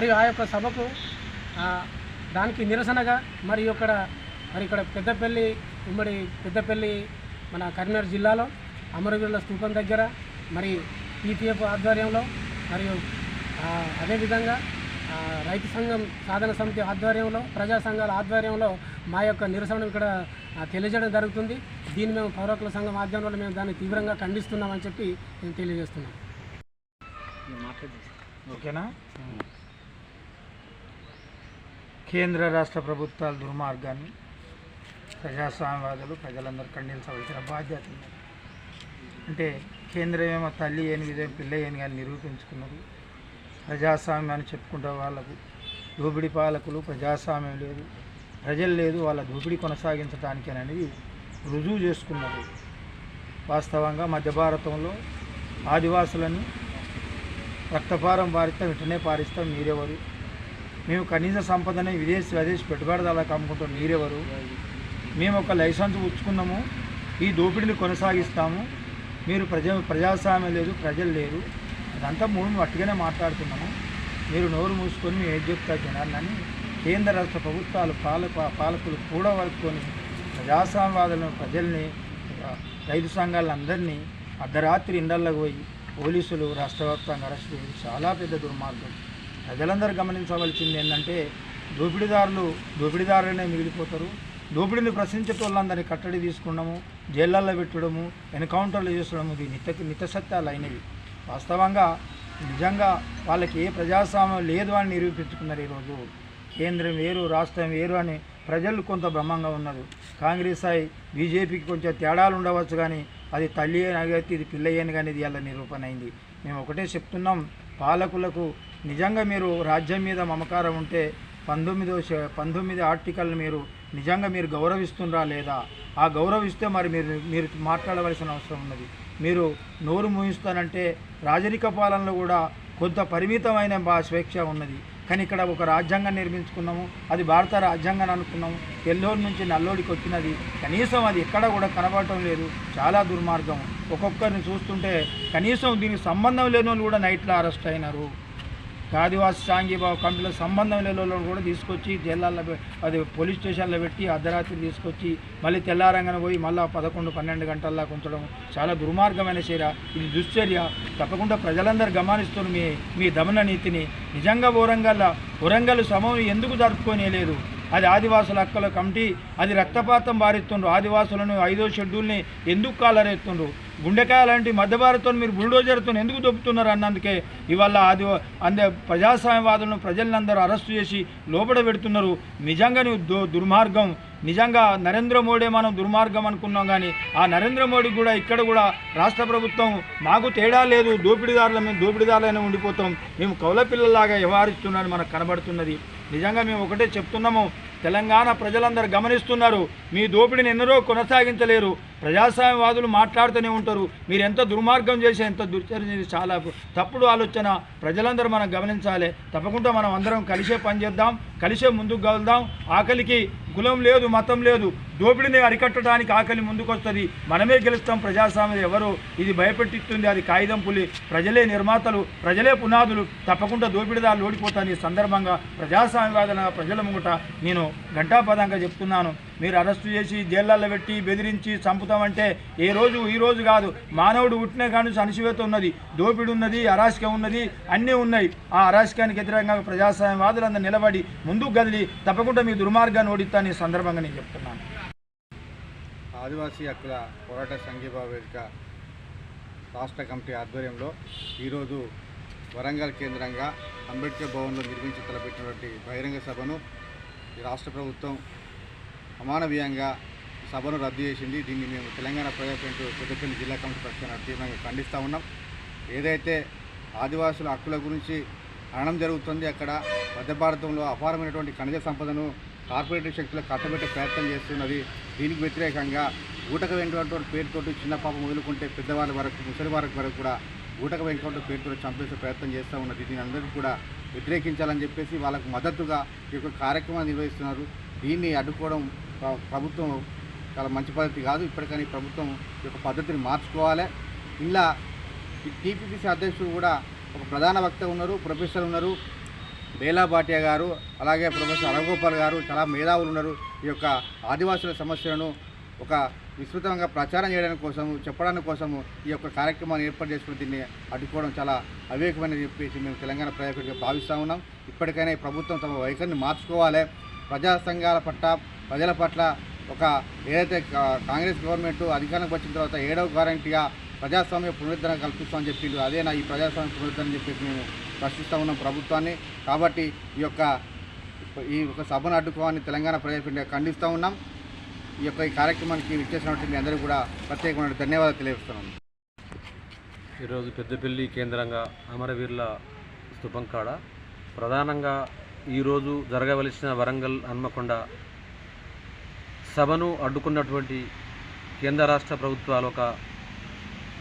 మరియు ఆ యొక్క సభకు ఆ, దానికి నిరసనగా మరి ఇక్కడ మరి ఇక్కడ పెద్దపల్లి ఉమ్మడి పెద్దపల్లి మన కరీంనగర్ జిల్లాలో అమరవీరుల స్థూపం దగ్గర మరి పీపీఎఫ్ ఆధ్వర్యంలో మరియు ఆ, అదేవిధంగా ఆ, రైతు సంఘం సాధన సమితి ఆధ్వర్యంలో ప్రజా సంఘాల ఆధ్వర్యంలో మా యొక్క నిరసన ఇక్కడ తెలియజేయడం జరుగుతుంది. దీన్ని మేము పౌరకుల సంఘం ఆధ్వర్యంలో మేము దాన్ని తీవ్రంగా ఖండిస్తున్నామని చెప్పి మేము తెలియజేస్తున్నాం ఓకేనా? కేంద్ర రాష్ట్ర ప్రభుత్వాల దుర్మార్గాన్ని ప్రజాస్వామ్యవాదులు ప్రజలందరూ ఖండించవలసిన బాధ్యత ఉంది. అంటే కేంద్రం ఏమో తల్లి ఏని విధంగా పిల్ల ఏని కానీ నిరూపించుకున్నారు ప్రజాస్వామ్యాన్ని చెప్పుకుంటే వాళ్ళకు దోపిడి పాలకులు ప్రజాస్వామ్యం లేదు ప్రజలు లేదు వాళ్ళ దోపిడీ కొనసాగించడానికి అనేది రుజువు చేసుకున్నారు వాస్తవంగా మధ్య భారతంలో ఆదివాసులను రక్తపారం పారిస్తాం వెంటనే పారిస్తాం మీరెవరు? మేము కనీస సంపదని విదేశీ విదేశీ పెట్టుబడిదారులకు అమ్ముకుంటాం మీరెవరు? మేము ఒక లైసెన్స్ పుచ్చుకున్నాము. ఈ దోపిడీని కొనసాగిస్తాము. మీరు ప్రజా ప్రజాస్వామ్యం లేదు ప్రజలు లేరు. అదంతా మూడు అట్టుగానే మాట్లాడుతున్నాము. మీరు నోరు మూసుకొని మేము ఏం చెప్తా తినాలని కేంద్ర రాష్ట్ర ప్రభుత్వాలు పాలక పాలకులు కూడా వలుకొని ప్రజాస్వామ్యవాదులను ప్రజల్ని రైతు సంఘాలందరినీ అర్ధరాత్రి ఇండల్లోకి పోయి పోలీసులు రాష్ట్ర వ్యాప్తంగా అరెస్ట్ చేయడం చాలా పెద్ద దుర్మార్గం. ప్రజలందరూ గమనించవలసింది ఏంటంటే దోపిడీదారులు దోపిడీదారులనే మిగిలిపోతారు. దోపిడీని ప్రశ్నించే వాళ్ళందరినీ కట్టడి తీసుకున్నాము జైళ్ళల్లో పెట్టడము ఎన్కౌంటర్లు చేసడము ఇది నిత్య నిత్యసత్యాలు అయినవి వాస్తవంగా నిజంగా వాళ్ళకి ఏ ప్రజాస్వామ్యం లేదు అని నిరూపించుకున్నారు ఈరోజు. కేంద్రం వేరు రాష్ట్రం వేరు అని ప్రజలు కొంత భ్రమంగా ఉన్నారు. కాంగ్రెస్ అయి బీజేపీకి కొంచెం తేడాలు ఉండవచ్చు కానీ అది తల్లి అని ఇది పిల్లయ్యను కానీ ఇది ఇలా నిరూపణ అయింది. మేము ఒకటే చెప్తున్నాం పాలకులకు నిజంగా మీరు రాజ్యం మీద మమకారం ఉంటే పంతొమ్మిదో పంతొమ్మిది ఆర్టికల్ మీరు నిజంగా మీరు గౌరవిస్తుండ్రా లేదా? ఆ గౌరవిస్తే మరి మీరు మీరు మాట్లాడవలసిన అవసరం ఉన్నది. మీరు నోరు మూయిస్తానంటే రాజరిక పాలనలో కూడా కొంత పరిమితమైన స్వేచ్ఛ ఉన్నది. కానీ ఇక్కడ ఒక రాజ్యాంగం నిర్మించుకున్నాము అది భారత రాజ్యాంగం అనుకున్నాము. ఎల్లోడి నుంచి నల్లోడికి వచ్చినది కనీసం అది ఎక్కడ కూడా కనబడటం లేదు చాలా దుర్మార్గం. ఒక్కొక్కరిని చూస్తుంటే కనీసం దీనికి సంబంధం లేని వాళ్ళు కూడా నైట్లో అరెస్ట్ అయినారు. ఆదివాసి సాంఘీభావ కమిటీలో సంబంధం లేని కూడా తీసుకొచ్చి జిల్లాల్లో అది పోలీస్ స్టేషన్లో పెట్టి అర్ధరాత్రి తీసుకొచ్చి మళ్ళీ తెల్లారంగానే పోయి మళ్ళీ పదకొండు పన్నెండు గంటల్లా ఉంచడం చాలా దుర్మార్గమైన చర్య. ఇది దుశ్చర్య. తప్పకుండా ప్రజలందరూ గమనిస్తున్న మీ మీ దమన నీతిని. నిజంగా వరంగల్ వరంగల్ సమయం ఎందుకు జరుపుకోనేలేదు? అది ఆదివాసుల హక్కుల కమిటీ అది రక్తపాతం బారెత్తుండ్రు ఆదివాసులను ఐదో షెడ్యూల్ని ఎందుకు కాలరేస్తుండ్రు? గుండెకాయ లాంటి మధ్య భారత్తో మీరు బుల్డోజర్తో ఎందుకు దొప్పుతున్నారు అన్నందుకే? ఇవాళ అది అందే ప్రజాస్వామ్యవాదులను ప్రజలందరూ అరెస్టు చేసి లోపల పెడుతున్నారు. నిజంగా నువ్వు దు దుర్మార్గం. నిజంగా నరేంద్ర మోడీ మనం దుర్మార్గం అనుకున్నాం కానీ ఆ నరేంద్ర మోడీ కూడా ఇక్కడ కూడా రాష్ట్ర ప్రభుత్వం మాకు తేడా లేదు. దోపిడీదారుల మేము దోపిడీదారులైనా ఉండిపోతాం. మేము కౌల పిల్లలాగా వ్యవహరిస్తున్నారని మనకు కనబడుతున్నది. నిజంగా మేము ఒకటే చెప్తున్నాము. తెలంగాణ ప్రజలందరూ గమనిస్తున్నారు. మీ దోపిడీని ఎన్నరో కొనసాగించలేరు. ప్రజాస్వామ్యవాదులు మాట్లాడుతూనే ఉంటారు. మీరు ఎంత దుర్మార్గం చేసి ఎంత దుర్చర్య చేసి చాలా తప్పుడు ఆలోచన ప్రజలందరూ మనం గమనించాలి. తప్పకుండా మనం అందరం కలిసే పనిచేద్దాం కలిసే ముందుకు కలుద్దాం ఆకలికి కులం లేదు మతం లేదు. దోపిడిని అరికట్టడానికి ఆకలి ముందుకు వస్తుంది మనమే గెలుస్తాం ప్రజాస్వామ్యం ఎవరు ఇది భయపెట్టిస్తుంది. అది కాగితం పులి ప్రజలే నిర్మాతలు ప్రజలే పునాదులు. తప్పకుండా దోపిడిదారులు ఓడిపోతాను ఈ సందర్భంగా ప్రజాస్వామ్యవాదన ప్రజల ముంగట నేను ఘంటాపదంగా చెప్తున్నాను. మీరు అరెస్టు చేసి జైళ్ళల్లో పెట్టి బెదిరించి చంపుతామంటే ఏ రోజు ఈ రోజు కాదు. మానవుడు పుట్టిన కానీ అణిచివేత ఉన్నది. దోపిడి ఉన్నది అరాచకం ఉన్నది అన్నీ ఉన్నాయి. ఆ అరాచకానికి వ్యతిరేకంగా ప్రజాస్వామ్యవాదులందరూ నిలబడి ముందుకు కదిలి తప్పకుండా మీ దుర్మార్గాన్ని ఓడిస్తాను ఈ సందర్భంగా నేను చెప్తున్నాను. ఆదివాసీ హక్కుల పోరాట సంఘీభావ వేదిక రాష్ట్ర కమిటీ ఆధ్వర్యంలో ఈరోజు వరంగల్ కేంద్రంగా అంబేద్కర్ భవన్లో నిర్మించి తలపెట్టినటువంటి బహిరంగ సభను ఈ రాష్ట్ర ప్రభుత్వం అమానవీయంగా సభను రద్దు చేసింది. దీన్ని మేము తెలంగాణ ప్రజా ఫ్రంట్ పెద్దపల్లి జిల్లా కమిటీ పక్షాన తీవ్రంగా ఖండిస్తూ ఉన్నాం. ఏదైతే ఆదివాసుల హక్కుల గురించి అనడం జరుగుతుంది అక్కడ మధ్య భారతంలో అపారమైనటువంటి ఖనిజ సంపదను కార్పొరేటివ్ శక్తులకు కట్టబెట్టే ప్రయత్నం చేస్తున్నది. దీనికి వ్యతిరేకంగా ఊటక వెంకటటువంటి పేరుతోటి చిన్న పాప మొదలుకుంటే పెద్దవాళ్ళ వరకు ముసలి వారికి వరకు కూడా ఊటక వెంకట పేరుతో చంపేసే ప్రయత్నం చేస్తూ ఉన్నది. దీని అందరికీ కూడా వ్యతిరేకించాలని చెప్పేసి వాళ్ళకు మద్దతుగా ఈ యొక్క కార్యక్రమాన్ని నిర్వహిస్తున్నారు. దీన్ని అడ్డుకోవడం ప్రభుత్వం చాలా మంచి పద్ధతి కాదు. ఇప్పటికని ప్రభుత్వం ఈ యొక్క పద్ధతిని మార్చుకోవాలి. ఇలా టీపీసీసీ అధ్యక్షుడు కూడా ఒక ప్రధాన వక్త ఉన్నారు ప్రొఫెసర్ ఉన్నారు బేలా భాటియా గారు అలాగే ప్రొఫెసర్ రఘుగోపాల్ గారు చాలా మేధావులు ఉన్నారు. ఈ యొక్క ఆదివాసుల సమస్యలను ఒక విస్తృతంగా ప్రచారం చేయడానికి కోసము చెప్పడానికి కోసము ఈ యొక్క కార్యక్రమాన్ని ఏర్పాటు చేసుకుని దీన్ని అడ్డుకోవడం చాలా అవివేకమని చెప్పేసి మేము తెలంగాణ ప్రజాకుడిగా భావిస్తూ ఉన్నాం. ఇప్పటికైనా ఈ ప్రభుత్వం తమ వైఖరిని మార్చుకోవాలి. ప్రజా సంఘాల పట్ల ప్రజల పట్ల ఒక ఏదైతే కా- కాంగ్రెస్ గవర్నమెంట్ అధికారంలోకి వచ్చిన తర్వాత ఏడవ గ్యారంటీగా ప్రజాస్వామ్య పునరుద్ధరణ కల్పిస్తామని చెప్పిండు అదే నా ఈ ప్రజాస్వామ్య పునరుద్ధరణ చెప్పేసి మేము ప్రశ్నిస్తూ ఉన్నాం ప్రభుత్వాన్ని. కాబట్టి ఈ యొక్క ఈ యొక్క సభను అడ్డుకోవాలని తెలంగాణ ప్రజాకుడిగా ఖండిస్తూ ఉన్నాం. ఈ యొక్క ఈ కార్యక్రమానికి ఇచ్చేసినటువంటి మీ అందరికీ కూడా ప్రత్యేకమైన ధన్యవాదాలు తెలియజేస్తున్నాం. ఈరోజు పెద్దపల్లి కేంద్రంగా అమరవీరుల స్థూపం కాడ ప్రధానంగా ఈరోజు జరగవలసిన వరంగల్ హన్మకొండ సభను అడ్డుకున్నటువంటి కేంద్ర రాష్ట్ర ప్రభుత్వాలు ఒక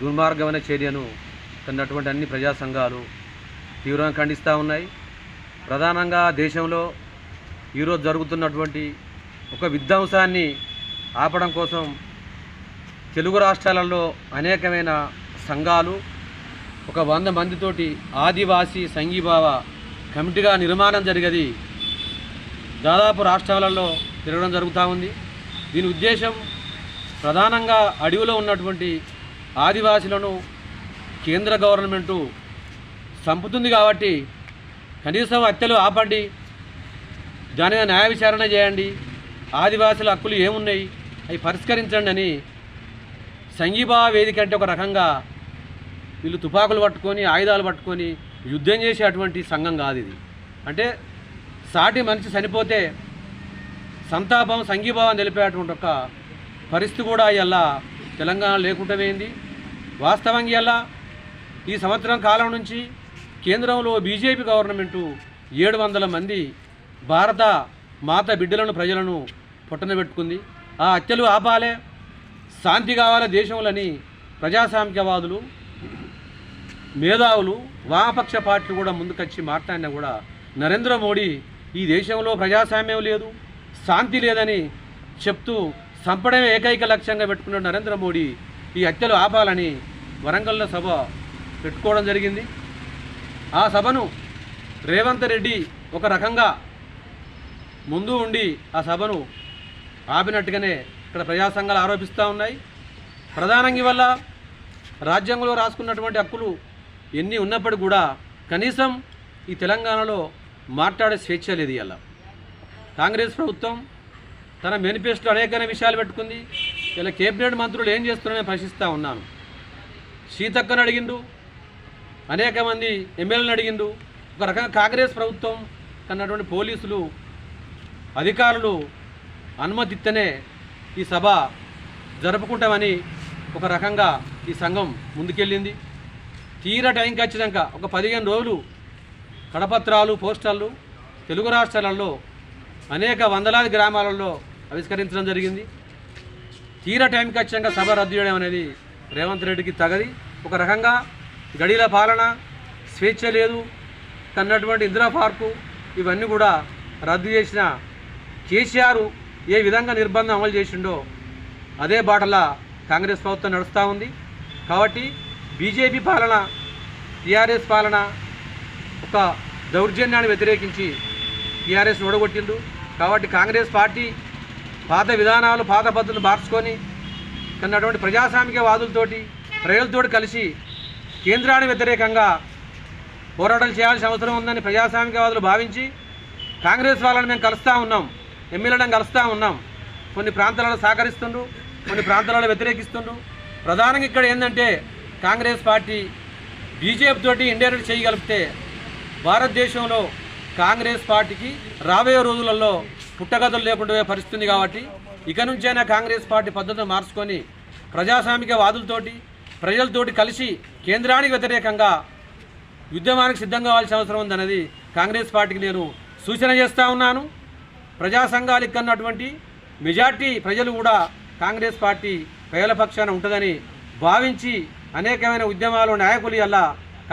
దుర్మార్గమైన చర్యను కన్నటువంటి అన్ని ప్రజా సంఘాలు తీవ్రంగా ఖండిస్తూ ఉన్నాయి. ప్రధానంగా దేశంలో ఈరోజు జరుగుతున్నటువంటి ఒక విధ్వంసాన్ని ఆపడం కోసం తెలుగు రాష్ట్రాలలో అనేకమైన సంఘాలు ఒక వంద మందితోటి ఆదివాసీ సంఘీభావ కమిటీగా నిర్మాణం జరిగేది దాదాపు రాష్ట్రాలలో తిరగడం జరుగుతూ ఉంది. దీని ఉద్దేశం ప్రధానంగా అడవిలో ఉన్నటువంటి ఆదివాసులను కేంద్ర గవర్నమెంటు చంపుతుంది కాబట్టి కనీసం హత్యలు ఆపండి. దాని మీద న్యాయ విచారణ చేయండి. ఆదివాసుల హక్కులు ఏమున్నాయి? అవి పరిష్కరించండి అని సంఘీభావ వేదిక అంటే ఒక రకంగా వీళ్ళు తుపాకులు పట్టుకొని ఆయుధాలు పట్టుకొని యుద్ధం చేసేటువంటి సంఘం కాదు ఇది. అంటే సాటి మనిషి చనిపోతే సంతాపం సంఘీభావం తెలిపేటువంటి ఒక పరిస్థితి కూడా ఇలా తెలంగాణ లేకుండా పోయింది వాస్తవంగా ఇలా ఈ సంవత్సరం కాలం నుంచి కేంద్రంలో బీజేపీ గవర్నమెంటు ఏడు వందల మంది భారత మాత బిడ్డలను ప్రజలను పుట్టనబెట్టుకుంది ఆ హత్యలు ఆపాలే. శాంతి కావాలే దేశంలోని ప్రజాసాంఖ్యవాదులు మేధావులు వామపక్ష పార్టీలు కూడా ముందుకొచ్చి మాట్లాడినా కూడా నరేంద్ర మోడీ ఈ దేశంలో ప్రజాస్వామ్యం లేదు. శాంతి లేదని చెప్తూ చంపడమే ఏకైక లక్ష్యంగా పెట్టుకున్న నరేంద్ర మోడీ ఈ హత్యలు ఆపాలని వరంగల్లో సభ పెట్టుకోవడం జరిగింది. ఆ సభను రేవంత్ రెడ్డి ఒక రకంగా ముందు ఉండి ఆ సభను ఆపినట్టుగానే ఇక్కడ ప్రజా సంఘాలు ఆరోపిస్తూ ఉన్నాయి. ప్రధానంగా వల్ల రాజ్యాంగంలో రాసుకున్నటువంటి హక్కులు ఎన్ని ఉన్నప్పటికీ కూడా కనీసం ఈ తెలంగాణలో మాట్లాడే స్వేచ్ఛ లేదు ఇలా కాంగ్రెస్ ప్రభుత్వం తన మేనిఫెస్టో అనేకమైన విషయాలు పెట్టుకుంది. ఇలా కేబినెట్ మంత్రులు ఏం చేస్తున్నారని ప్రశ్నిస్తూ ఉన్నాను. సీతక్కను అడిగిండు అనేక మంది ఎమ్మెల్యేలను అడిగిండు. ఒక రకంగా కాంగ్రెస్ ప్రభుత్వం కన్నటువంటి పోలీసులు అధికారులు అనుమతిస్తేనే ఈ సభ జరుపుకుంటామని ఒక రకంగా ఈ సంఘం ముందుకెళ్ళింది. తీరా టైంకి వచ్చినాక ఒక పదిహేను రోజులు కడపత్రాలు పోస్టర్లు తెలుగు రాష్ట్రాలలో అనేక వందలాది గ్రామాలలో ఆవిష్కరించడం జరిగింది. తీర టైంకి ఖచ్చితంగా సభ రద్దు చేయడం అనేది రేవంత్ రెడ్డికి తగది. ఒక రకంగా గడిల పాలన స్వేచ్ఛ లేదు. కన్నటువంటి ఇందిరా పార్కు ఇవన్నీ కూడా రద్దు చేసిన కేసీఆర్ ఏ విధంగా నిర్బంధం అమలు చేసిండో అదే బాటలా కాంగ్రెస్ ప్రభుత్వం నడుస్తూ ఉంది. కాబట్టి బీజేపీ పాలన టీఆర్ఎస్ పాలన ఒక దౌర్జన్యాన్ని వ్యతిరేకించి టీఆర్ఎస్ ఓడగొట్టిండు కాబట్టి కాంగ్రెస్ పార్టీ పాత విధానాలు పాత పద్ధతులు మార్చుకొని కన్నటువంటి ప్రజాస్వామిక వాదులతోటి ప్రజలతోటి కలిసి కేంద్రానికి వ్యతిరేకంగా పోరాటాలు చేయాల్సిన అవసరం ఉందని ప్రజాస్వామికవాదులు భావించి కాంగ్రెస్ వాళ్ళని మేము కలుస్తూ ఉన్నాం ఎమ్మెల్యేలను కలుస్తూ ఉన్నాం. కొన్ని ప్రాంతాలలో సహకరిస్తుండ్రు కొన్ని ప్రాంతాలలో వ్యతిరేకిస్తుండ్రు. ప్రధానంగా ఇక్కడ ఏంటంటే కాంగ్రెస్ పార్టీ బీజేపీ తోటి ఇండైరెక్ట్ చేయగలిగితే భారతదేశంలో కాంగ్రెస్ పార్టీకి రాబోయే రోజులలో పుట్టగతులు లేకుండా పరిస్థితుంది కాబట్టి ఇక నుంచైనా కాంగ్రెస్ పార్టీ పద్ధతిని మార్చుకొని ప్రజాస్వామిక వాదులతోటి ప్రజలతోటి కలిసి కేంద్రానికి వ్యతిరేకంగా యుద్ధమానికి సిద్ధం కావాల్సిన అవసరం ఉందన్నది కాంగ్రెస్ పార్టీకి నేను సూచన చేస్తూ ఉన్నాను. ప్రజా సంఘాలకు కన్నటువంటి మెజార్టీ ప్రజలు కూడా కాంగ్రెస్ పార్టీ ప్రజల పక్షాన ఉంటుందని భావించి అనేకమైన ఉద్యమాలు నాయకులు అలా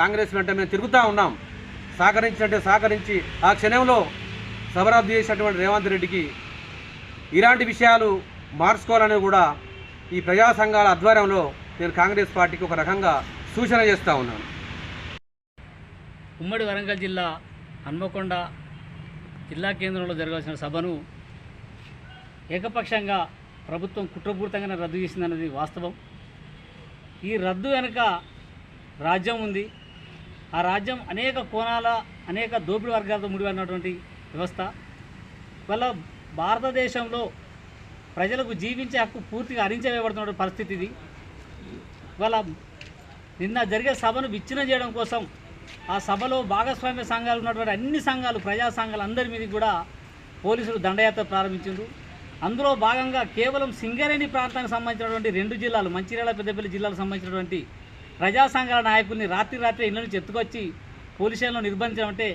కాంగ్రెస్ వెంట మేము తిరుగుతూ ఉన్నాం. సహకరించినట్టే సహకరించి ఆ క్షణంలో సబరాబ్ది చేసినటువంటి రేవంత్ రెడ్డికి ఇలాంటి విషయాలు మార్చుకోవాలని కూడా ఈ ప్రజా సంఘాల ఆధ్వర్యంలో నేను కాంగ్రెస్ పార్టీకి ఒక రకంగా సూచన చేస్తూ ఉన్నాను. ఉమ్మడి వరంగల్ జిల్లా హన్మకొండ జిల్లా కేంద్రంలో జరగాల్సిన సభను ఏకపక్షంగా ప్రభుత్వం కుట్రపూరితంగానే రద్దు చేసిందన్నది వాస్తవం. ఈ రద్దు వెనుక రాజ్యం ఉంది. ఆ రాజ్యం అనేక కోణాల అనేక దోపిడీ వర్గాలతో ముడిపడినటువంటి వ్యవస్థ. వల్ల భారతదేశంలో ప్రజలకు జీవించే హక్కు పూర్తిగా హరించవేయబడుతున్న పరిస్థితి ఇది. వాళ్ళ నిన్న జరిగే సభను విచ్ఛిన్నం చేయడం కోసం ఆ సభలో భాగస్వామ్య సంఘాలు ఉన్నటువంటి అన్ని సంఘాలు ప్రజా సంఘాలు అందరి మీద కూడా పోలీసులు దండయాత్ర ప్రారంభించారు అందులో భాగంగా కేవలం సింగరేణి ప్రాంతానికి సంబంధించినటువంటి రెండు జిల్లాలు మంచిర్యాల పెద్దపల్లి జిల్లాలకు సంబంధించినటువంటి ప్రజా సంఘాల నాయకుల్ని రాత్రి రాత్రి ఇళ్ళను చెత్తుకొచ్చి పోలీసులను నిర్బంధించడం అంటే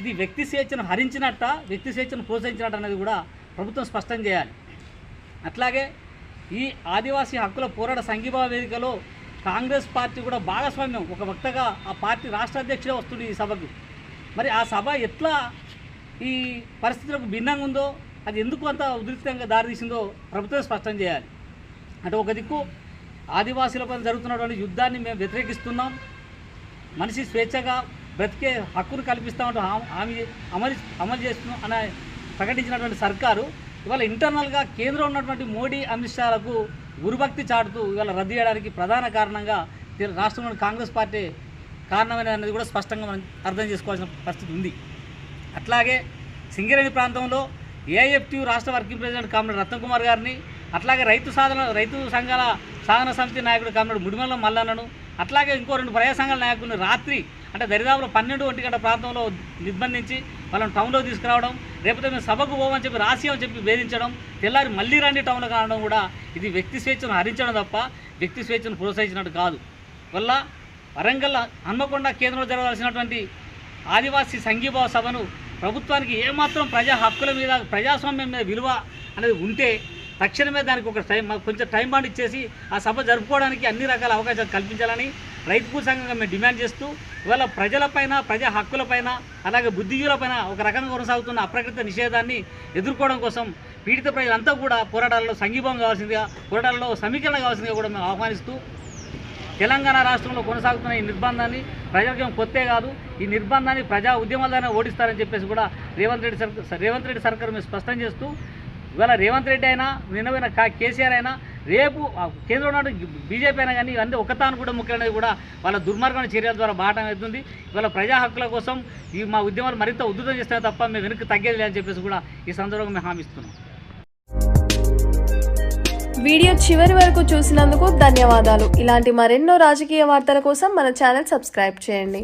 ఇది వ్యక్తి స్వేచ్ఛను హరించినట్ట వ్యక్తి స్వేచ్ఛను ప్రోత్సహించినట్టు అనేది కూడా ప్రభుత్వం స్పష్టం చేయాలి. అట్లాగే ఈ ఆదివాసీ హక్కుల పోరాట సంఘీభావ వేదికలో కాంగ్రెస్ పార్టీ కూడా భాగస్వామ్యం. ఒక వక్తగా ఆ పార్టీ రాష్ట్ర అధ్యక్షుడే వస్తుంది ఈ సభకు. మరి ఆ సభ ఎట్లా ఈ పరిస్థితులకు భిన్నంగా ఉందో అది ఎందుకు అంత ఉధృతంగా దారితీసిందో ప్రభుత్వం స్పష్టం చేయాలి. అంటే ఒక దిక్కు ఆదివాసీలపై జరుగుతున్నటువంటి యుద్ధాన్ని మేము వ్యతిరేకిస్తున్నాం. మనిషి స్వేచ్ఛగా బ్రతికే హక్కును కల్పిస్తామంటూ హామీ హామీ అమలు అమలు చేస్తున్నాం అనే ప్రకటించినటువంటి సర్కారు ఇవాళ ఇంటర్నల్గా కేంద్రం ఉన్నటువంటి మోడీ అమిత్ షాలకు గురుభక్తి చాటుతూ ఇవాళ రద్దు చేయడానికి ప్రధాన కారణంగా రాష్ట్రంలోని కాంగ్రెస్ పార్టీ కారణమైన అనేది కూడా స్పష్టంగా మనం అర్థం చేసుకోవాల్సిన పరిస్థితి ఉంది. అట్లాగే సింగరేణి ప్రాంతంలో ఏఎఫ్టీ రాష్ట్ర వర్కింగ్ ప్రెసిడెంట్ కామ్రేడ్ రత్నకుమార్ గారిని అట్లాగే రైతు సాధన రైతు సంఘాల సాధన సమితి నాయకుడు కామ్రేడ్ ముడిమల్ల మల్లన్నను అట్లాగే ఇంకో రెండు ప్రజా సంఘాల నాయకులను రాత్రి అంటే దరిదాపులో పన్నెండు ఒంటి గంట ప్రాంతంలో నిర్బంధించి వాళ్ళని టౌన్లో తీసుకురావడం రేపటి మేము సభకు పోవని చెప్పి రాసియమని చెప్పి వేధించడం తెల్లారి మళ్ళీ రండి టౌన్లో కావడం కూడా ఇది వ్యక్తి స్వేచ్ఛను హరించడం తప్ప వ్యక్తి స్వేచ్ఛను ప్రోత్సహించినట్టు కాదు. వల్ల వరంగల్ హన్మకొండ కేంద్రంలో జరగాల్సినటువంటి ఆదివాసీ సంఘీభావ సభను ప్రభుత్వానికి ఏమాత్రం ప్రజా హక్కుల మీద ప్రజాస్వామ్యం మీద విలువ అనేది ఉంటే తక్షణమే దానికి ఒక టైం కొంచెం టైం బాండ్ ఇచ్చేసి ఆ సభ జరుపుకోవడానికి అన్ని రకాల అవకాశాలు కల్పించాలని రైతు సంఘంగా మేము డిమాండ్ చేస్తూ ఇవాళ ప్రజలపైన ప్రజా హక్కులపైన అలాగే బుద్ధిజీవులపైన ఒక రకంగా కొనసాగుతున్న అప్రకృత నిషేధాన్ని ఎదుర్కోవడం కోసం పీడిత ప్రజలంతా కూడా పోరాటాలలో సంఘీభం కావాల్సిందిగా పోరాటాలలో సమీకరణ కావాల్సిందిగా కూడా మేము ఆహ్వానిస్తూ తెలంగాణ రాష్ట్రంలో కొనసాగుతున్న ఈ నిర్బంధాన్ని ప్రజాకేం కొత్తే కాదు ఈ నిర్బంధాన్ని ప్రజా ఉద్యమాలనే ఓడిస్తారని చెప్పేసి కూడా రేవంత్ రెడ్డి సర్కార్ రేవంత్ రెడ్డి సర్కార్ మేము స్పష్టం చేస్తూ ఇవాళ రేవంత్ రెడ్డి అయినా నిన్నపోయిన కేసీఆర్ అయినా రేపు కేంద్రం కేంద్రంలో బీజేపీ అయినా కానీ ఇవన్నీ ఒకతాను కూడా ముఖ్యమైనది కూడా వాళ్ళ దుర్మార్గమైన చర్యల ద్వారా బాటం అవుతుంది ఇవాళ ప్రజా హక్కుల కోసం ఈ మా ఉద్యమాలు మరింత ఉధృతం చేస్తే తప్ప మేము వెనక్కి తగ్గేది లేదని చెప్పేసి కూడా ఈ సందర్భంగా మేము హామీ ఇస్తున్నాం. వీడియో చివరి వరకు చూసినందుకు ధన్యవాదాలు. ఇలాంటి మరెన్నో రాజకీయ వార్తల కోసం మన ఛానల్ సబ్స్క్రైబ్ చేయండి.